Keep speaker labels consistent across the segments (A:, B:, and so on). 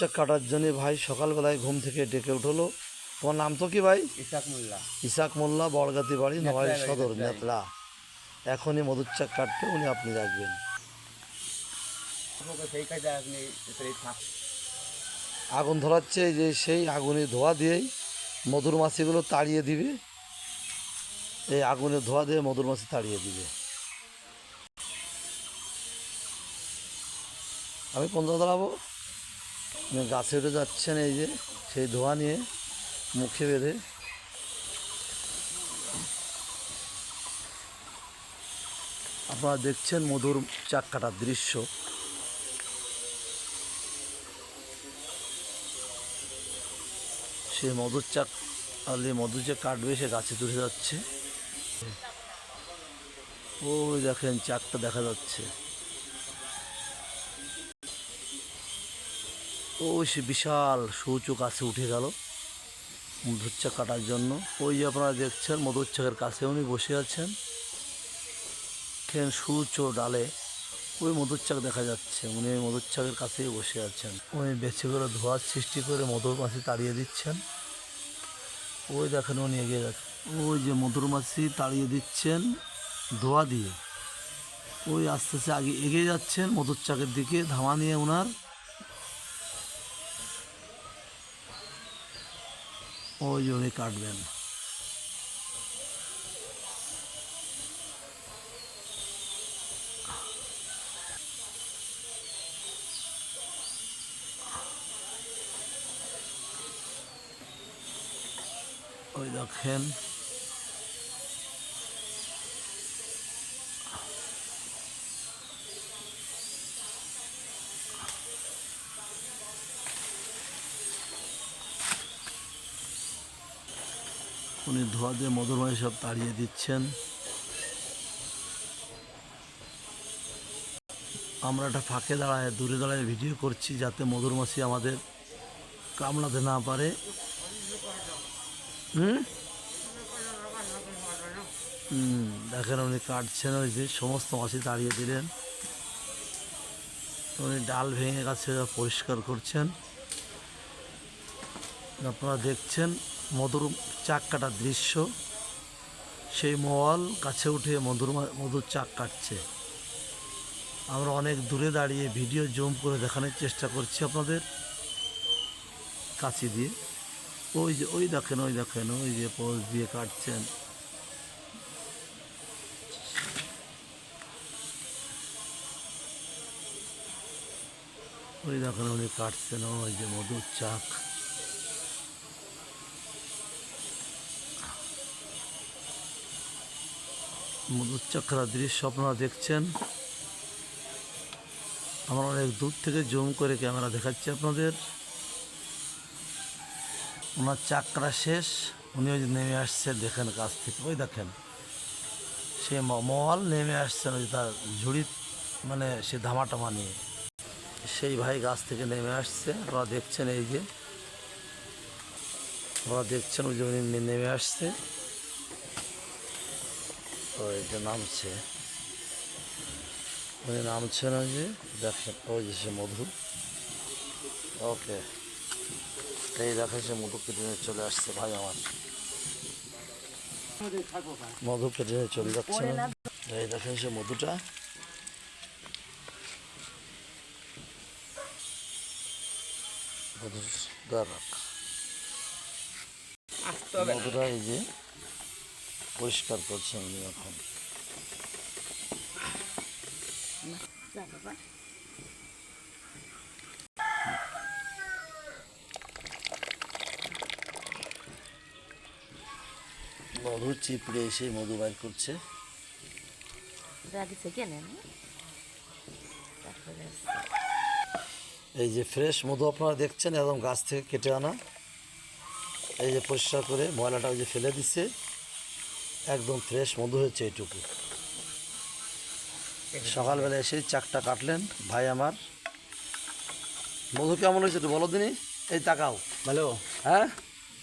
A: কাটার জন্য ভাই সকালবেলায় ঘুম থেকে ডেকে উঠল। তোমার নাম তো কি ভাই?
B: ইসাক মোল্লা।
A: ইসাক মোল্লা বড়গাতি বাড়ি নয় সদর
B: নেতলা
A: এখনই মধুর চাক কাটতে উনি আপনি রাখবেন। আগুন ধরাচ্ছে যে সেই আগুনের ধোয়া দিয়েই মধুর মাছিগুলো তাড়িয়ে দিবে। এই আগুনের ধোয়া দিয়ে মধুর মাছি তাড়িয়ে দিবে। আমি কোন দাঁড়াবো গাছে উঠে যাচ্ছেন এই যে, সেই ধোঁয়া নিয়ে মুখে বেঁধে। আপনারা দেখছেন মধুর চাক কাটার দৃশ্য। সে মধুর চাক আলে মধু যে কাটবে, সে গাছে তুলে যাচ্ছে। ওই দেখেন, চাকটা দেখা যাচ্ছে। সে বিশাল সূচু কাছে উঠে গেল মধুর চাক কাটার জন্য। ওই যে আপনারা দেখছেন মধুর চাকের কাছে উনি বসে আছেন। দেখেন সূচো ডালে ওই মধুর চাক দেখা যাচ্ছে। উনি ওই মধুর চাকের কাছেই বসে আছেন। উনি বেছে করে ধোয়ার সৃষ্টি করে মধুর মাছি তাড়িয়ে দিচ্ছেন। ওই দেখেন উনি এগিয়ে যাচ্ছে ওই যে মধুর মাছি তাড়িয়ে দিচ্ছেন ধোয়া দিয়ে। ওই আস্তে আস্তে আগে এগিয়ে যাচ্ছেন মধুর চাকের দিকে ধামা নিয়ে ওনার উনি কাটবেন। ওই দেখেন। উনি ধোয়া দিয়ে মধুরময় সব তাড়িয়ে দিচ্ছেন। আমরা একটা ফাঁকে দাঁড়ায়, দূরে দাঁড়ায় ভিডিও করছি যাতে মধুর মাছি আমাদের কামড়াতে না পারে। দেখেন উনি কাটছেন ওই যে সমস্ত মাছি তাড়িয়ে দিলেন। উনি ডাল ভেঙে গেছে, পরিষ্কার করছেন। আপনারা দেখছেন মধুর চাক কাটার দৃশ্য। সেই মওয়াল কাছে উঠে মধুর মধুর চাক কাটছে। আমরা অনেক দূরে দাঁড়িয়ে ভিডিও জুম করে দেখানোর চেষ্টা করছি আপনাদের কাছে দিয়ে। ওই যে, ওই দেখেন ওই দেখেন, ওই যে পোজ দিয়ে কাটছেন। ওই দেখেন, উনি কাটছেন, ওই যে মধুর চাক। মধুর চাকরা দৃশ্য আপনারা দেখছেন। আমরা অনেক দূর থেকে জুম করে ক্যামেরা দেখাচ্ছি আপনাদের। ওনার চাকরা শেষ উনি ওই নেমে আসছে, দেখেন কাছ থেকে। ওই দেখেন, সে ম- মহল নেমে আসছেন ওই তার ঝুড়ি মানে সে ধামাটামা নিয়ে। সেই ভাই গাছ থেকে নেমে আসছে, আপনারা দেখছেন এই যে। আপনারা দেখছেন ওই যে উনি নেমে আসছে। ওই যে নামছে। উনি নামছেন ওই যে দেখেন ওই যে সে মধু। ওকে। এই দেখে সে মধু কেটে চলে আসছে ভাই আমার। মধু কেটে চলে যাচ্ছে এই দেখেন সে মধুটা। মধুর দ্বারা।
B: না।
A: মধুটা এই যে পরিষ্কার করছে উনি এখন। মধু চিপড়ে এসে মধু বাইর করছে। এই যে ফ্রেশ মধু আপনারা দেখছেন একদম গাছ থেকে কেটে আনা। এই যে পরিষ্কার করে ময়লাটা ওই যে ফেলে দিচ্ছে একদম ফ্রেশ মধু হয়েছে এইটুকু। সকালবেলা এসে চাকটা কাটলেন ভাই আমার। মধু কেমন হয়েছে একটু বলো দিনই এই তাকাও।
B: ভালো?
A: হ্যাঁ?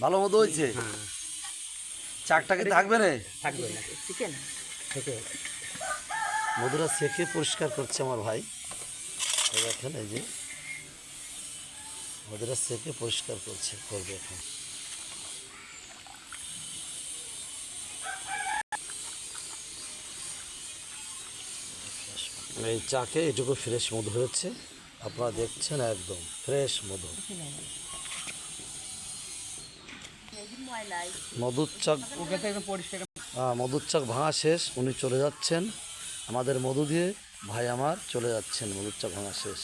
A: ভালো মধু হয়েছে?
B: হ্যাঁ।
A: চাকটা কি থাকবে না
B: থাকবে না।
A: মধুরা সেকে পরিষ্কার করছে আমার ভাই। দেখেন এই যে। মধুরা সেকে পরিষ্কার করছে করবে এখন। এই চাকে এটুকু ফ্রেশ মধু হয়েছে। আপনারা দেখছেন একদম ফ্রেশ মধু। মধুর চাক চাক ভাঙা শেষ, উনি চলে যাচ্ছেন। আমাদের মধু দিয়ে ভাই আমার চলে যাচ্ছেন, মধুর চাক ভাঙা শেষ।